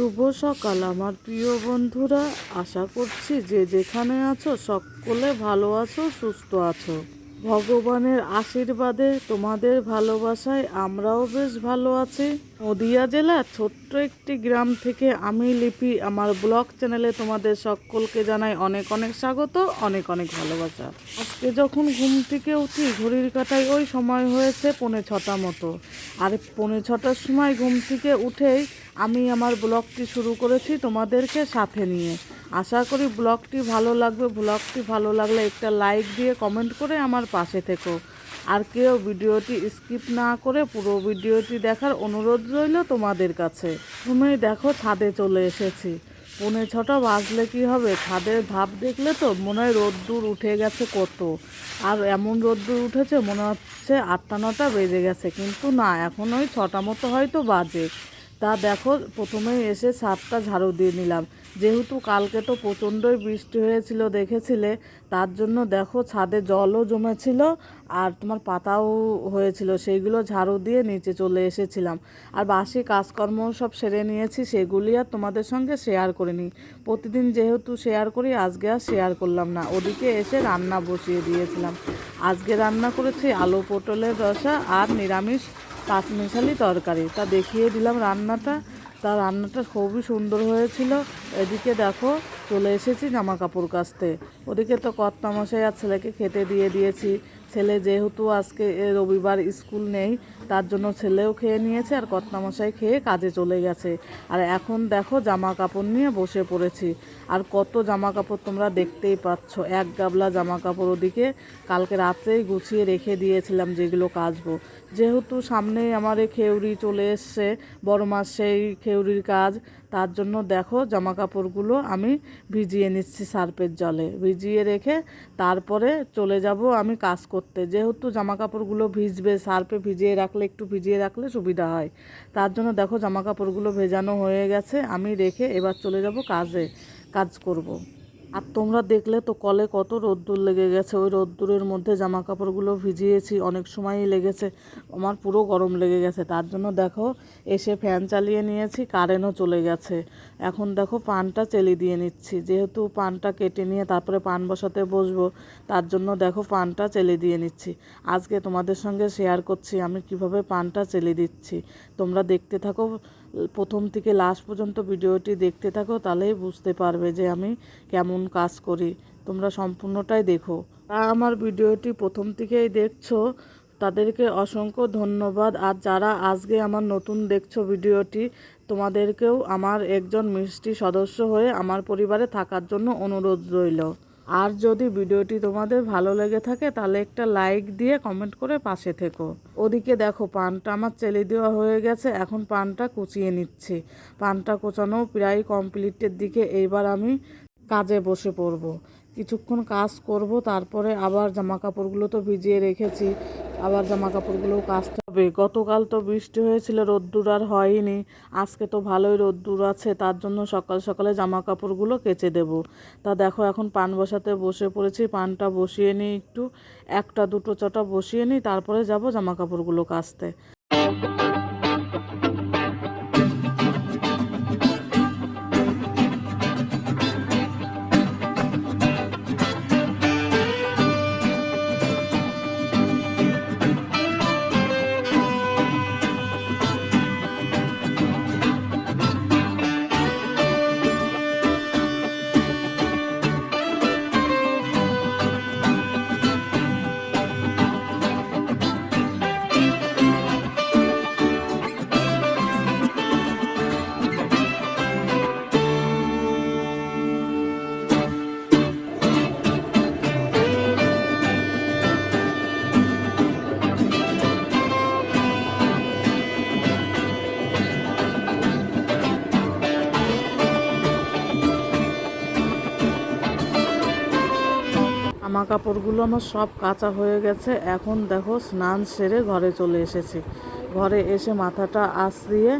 শুভ সকাল, আমার প্রিয় বন্ধুরা। আশা করছি যে যেখানে আছো, সকলে ভালো আছো, সুস্থ আছো। ভগবানের আশীর্বাদে তোমাদের ভালোবাসায় আমরাও বেশ ভালো আছি। নদিয়া জেলার ছোট্ট একটি গ্রাম থেকে আমি লিপি আমার ব্লগ চ্যানেলে তোমাদের সকলকে জানাই অনেক অনেক স্বাগত, অনেক অনেক ভালোবাসা। আজকে যখন ঘুম থেকে উঠি, ঘড়ির কাটায় ওই সময় হয়েছে পৌনে ছটা মতো। আর পৌনে ছটার সময় ঘুম থেকে উঠেই আমি আমার ব্লগটি শুরু করেছি তোমাদেরকে সাথে নিয়ে। আশা করি ব্লগটি ভালো লাগবে। ব্লগটি ভালো লাগলে একটা লাইক দিয়ে কমেন্ট করে আমার পাশে থেকো। আর কেউ ভিডিওটি স্কিপ না করে পুরো ভিডিওটি দেখার অনুরোধ রইল তোমাদের কাছে। তুমি দেখো ছাদে চলে এসেছি। পৌনে ছটা বাজলে কি হবে? ছাদের ভাব দেখলে তো মনে হয় রোদ্দুর উঠে গেছে কত। আর এমন রোদ্দুর উঠেছে মনে হচ্ছে আটটা নটা বেজে গেছে। কিন্তু না, এখন ওই ছটা মতো হয়তো বাজে। তা দেখো, প্রথমেই এসে ছাদটা ঝাড়ু দিয়ে নিলাম। যেহেতু কালকে তো প্রচণ্ডই বৃষ্টি হয়েছিল দেখেছিলে, তার জন্য দেখো ছাদে জলও জমেছিল আর তোমার পাতাও হয়েছিল, সেইগুলো ঝাড়ু দিয়ে নিচে চলে এসেছিলাম। আর বাসি কাজকর্ম সব সেরে নিয়েছি, সেগুলি আর তোমাদের সঙ্গে শেয়ার করিনি। প্রতিদিন যেহেতু শেয়ার করি, আজকে আর শেয়ার করলাম না। ওদিকে এসে রান্না বসিয়ে দিয়েছিলাম। আজকে রান্না করেছি আলু পটলের রসা আর নিরামিষ পাঁচমিশালি তরকারি। তা দেখিয়ে দিলাম রান্নাটা। তা রান্নাটা খুবই সুন্দর হয়েছিল। এদিকে দেখো, চলে এসেছি জামা কাপড় কাচতে। ওদিকে তো কর্তামশাই আর ছেলেকে খেতে দিয়ে দিয়েছি। ছেলে যেহেতু আজকে রবিবার স্কুল নেই, তার জন্য ছেলেও খেয়ে নিয়েছে আর কর্তামশাই খেয়ে কাজে চলে গেছে। আর এখন দেখো জামা কাপড় নিয়ে বসে পড়েছি। আর কত জামা কাপড় তোমরা দেখতেই পাচ্ছ। এক গাবলা জামা কাপড় ওদিকে কালকে রাত্রেই গুছিয়ে রেখে দিয়েছিলাম যেগুলো কাচবো। যেহেতু সামনেই আমার এই খেউরি চলে এসছে, বড় মাস সেই খেউরির কাজ, তার জন্য দেখো জামা কাপড়গুলো আমি ভিজিয়ে নিচ্ছি সার্পের জলে। ভিজিয়ে রেখে তারপরে চলে যাব আমি কাজ করতে। যেহেতু জামা কাপড়গুলো ভিজবে, সার্পে ভিজিয়ে রাখলে, একটু ভিজিয়ে রাখলে সুবিধা হয়। তার জন্য দেখো জামা কাপড়গুলো ভেজানো হয়ে গেছে, আমি রেখে এবার চলে যাব কাজে, কাজ করব। আর তোমরা দেখলে তো কলে কত রোদ্দুর লেগে গেছে। ওই রোদ্দুরের মধ্যে জামা কাপড়গুলো ভিজিয়েছি, অনেক সময়ই লেগেছে। আমার পুরো গরম লেগে গেছে। তার জন্য দেখো, এসে ফ্যান চালিয়ে নিয়েছি কারেন্টও চলে গেছে। এখন দেখো পানটা চেলি দিয়ে নিচ্ছি। যেহেতু পানটা কেটে নিয়ে তারপরে পান বসাতে বসবো, তার জন্য দেখো পানটা চেলে দিয়ে নিচ্ছি। আজকে তোমাদের সঙ্গে শেয়ার করছি আমি কীভাবে পানটা চেলে দিচ্ছি। তোমরা দেখতে থাকো প্রথম থেকে লাস্ট পর্যন্ত ভিডিওটি দেখতে থাকো, তাহলেই বুঝতে পারবে যে আমি কেমন কাজ করি। তোমরা সম্পূর্ণটাই দেখো। তা আমার ভিডিওটি প্রথম থেকেই দেখছ, তাদেরকে অসংখ্য ধন্যবাদ। আর যারা আজকে আমার নতুন দেখছ ভিডিওটি, তোমাদেরকেও আমার একজন মিষ্টি সদস্য হয়ে আমার পরিবারে থাকার জন্য অনুরোধ রইল। আর যদি ভিডিওটি তোমাদের ভালো লেগে থাকে, তাহলে একটা লাইক দিয়ে কমেন্ট করে পাশে থেকো। ওদিকে দেখো, পানটা আমার চেলে দেওয়া হয়ে গেছে। এখন পানটা কুচিয়ে নিচ্ছি। পানটা কোচানো প্রায় কমপ্লিটের দিকে এইবার আমি কাজে বসে পড়ব। কিছুক্ষণ কাজ করব, তারপরে আবার জামা কাপড়গুলো তো ভিজিয়ে রেখেছি। আবার জামা কাপড়গুলো কাচতে হবে গতকাল তো বৃষ্টি হয়েছিল, রোদ্দুর আর হয়নি। আজকে তো ভালোই রোদ্দুর আছে, তার জন্য সকাল সকালে জামা কাপড়গুলো কেচে দেব। তা দেখো, এখন পান বসাতে বসে পড়েছি, পানটা বসিয়ে নিই একটু, একটা, দুটো চটা বসিয়ে নিই, তারপরে যাব জামা কাপড়গুলো কাচতে। কাপড়গুলো আমার সব কাঁচা হয়ে গেছে। এখন দেখো স্নান সেরে ঘরে চলে এসেছি। ঘরে এসে মাথাটা আশ্রিয়ে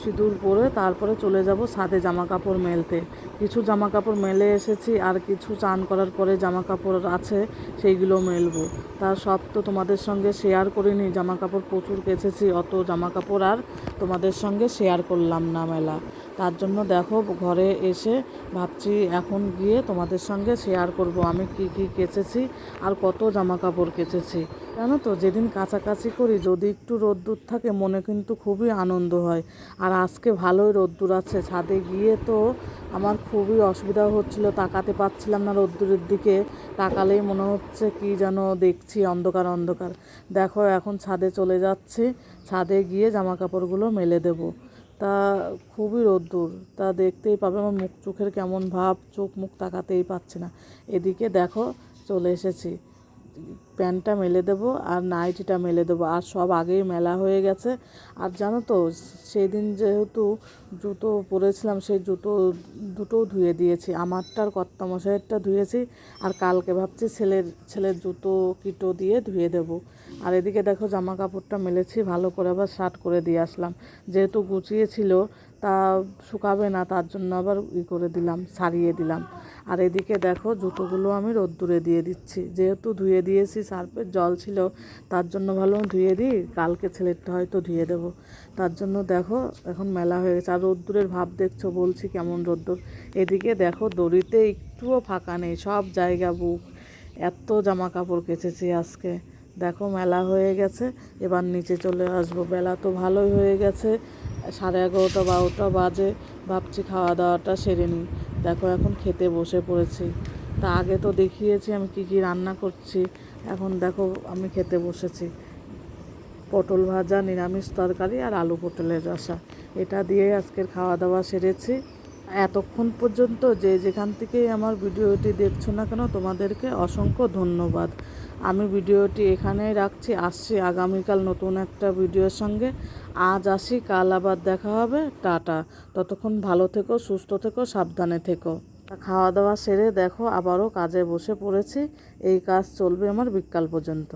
সিঁদুর পরে তারপরে চলে যাব ছাদে জামা কাপড় মেলতে। কিছু জামা কাপড় মেলে এসেছি, আর কিছু চান করার পরে জামা কাপড় আছে, সেইগুলো মেলবো। তা সব তো তোমাদের সঙ্গে শেয়ার করিনি জামা কাপড় প্রচুর কেচেছি, অত জামা কাপড় আর তোমাদের সঙ্গে শেয়ার করলাম না মেলা। তার জন্য দেখো, ঘরে এসে ভাবছি এখন গিয়ে তোমাদের সঙ্গে শেয়ার করব, আমি কি কি কেচেছি আর কত জামা কাপড় কেচেছি। জানো তো, যেদিন কাছাকাছি করি, যদি একটু রোদ্দুর থাকে, মনে কিন্তু খুবই আনন্দ হয়। আর আজকে ভালোই রোদ্দুর আছে। ছাদে গিয়ে তো আমার খুবই অসুবিধা হচ্ছিল, তাকাতে পারছিলাম না রোদ্দুরের দিকে। তাকালেই মনে হচ্ছে কি যেন দেখছি, অন্ধকার অন্ধকার। দেখো, এখন ছাদে চলে যাচ্ছি। ছাদে গিয়ে জামা কাপড়গুলো মেলে দেবো। তা খুবই রোদ্দুর। তা দেখতেই পাবে আমার মুখ চোখের কেমন ভাব, চোখ মুখ তাকাতেই পাচ্ছে না। এদিকে দেখো, চলে এসেছি। প্যান্টটা মেলে দেবো আর নাইটিটা মেলে দেবো। আর সব আগেই মেলা হয়ে গেছে। আর জানো তো সেই দিন যেহেতু জুতো পরেছিলাম, সেই জুতো দুটোও ধুয়ে দিয়েছি। আমারটা আর কর্তামশাইয়েরটা ধুয়েছি আর কালকে ভাবছি ছেলের ছেলের জুতো কিটো দিয়ে ধুয়ে দেবো। আর এদিকে দেখো জামা কাপড়টা মেলেছি, ভালো করে আবার শার্ট করে দিয়ে আসলাম। যেহেতু গুছিয়েছিল তা শুকাবে না, তার জন্য আবার ই করে দিলাম, সারিয়ে দিলাম। আর এদিকে দেখো জুতোগুলো আমি রোদ্দুরে দিয়ে দিচ্ছি। যেহেতু ধুয়ে দিয়েছি সার্ফের জল ছিল, তার জন্য ভালো ধুয়ে দিই, কালকে ছেলেরটা হয়তো ধুয়ে দেবো। তার জন্য দেখো, এখন মেলা হয়ে গেছে। আর রোদ্দুরের ভাব দেখছ, বলছি কেমন রোদ্দুর। এদিকে দেখো, দড়িতে একটুও ফাঁকা নেই, সব জায়গা বুক। এত জামা কাপড় কেচেছি আজকে। দেখো, মেলা হয়ে গেছে, এবার নিচে চলে আসব। বেলা তো ভালোই হয়ে গেছে, সাড়ে এগারোটা, বারোটা বাজে, ভাবছি খাওয়া দাওয়াটা সেরে নিই। দেখো, এখন খেতে বসে পড়েছি। তা আগে তো দেখিয়েছি আমি কি কি রান্না করছি। এখন দেখো আমি খেতে বসেছি। পটল ভাজা, নিরামিষ তরকারি আর আলু পটলের রসা। এটা দিয়ে আজকের খাওয়া দাওয়া সেরেছি। এতক্ষণ পর্যন্ত যে যেখান থেকেই আমার ভিডিওটি দেখছ না কেন, তোমাদেরকে অসংখ্য ধন্যবাদ। আমি ভিডিওটি এখানেই রাখছি। আসছি আগামীকাল নতুন একটা ভিডিওর সঙ্গে। আজ আসি, কাল আবার দেখা হবে। টাটা। ততক্ষণ ভালো থেকো, সুস্থ থেকো, সাবধানে থেকো। খাওয়া দাওয়া সেরে দেখো আবারও কাজে বসে পড়েছি। এই কাজ চলবে আমার বিকাল পর্যন্ত।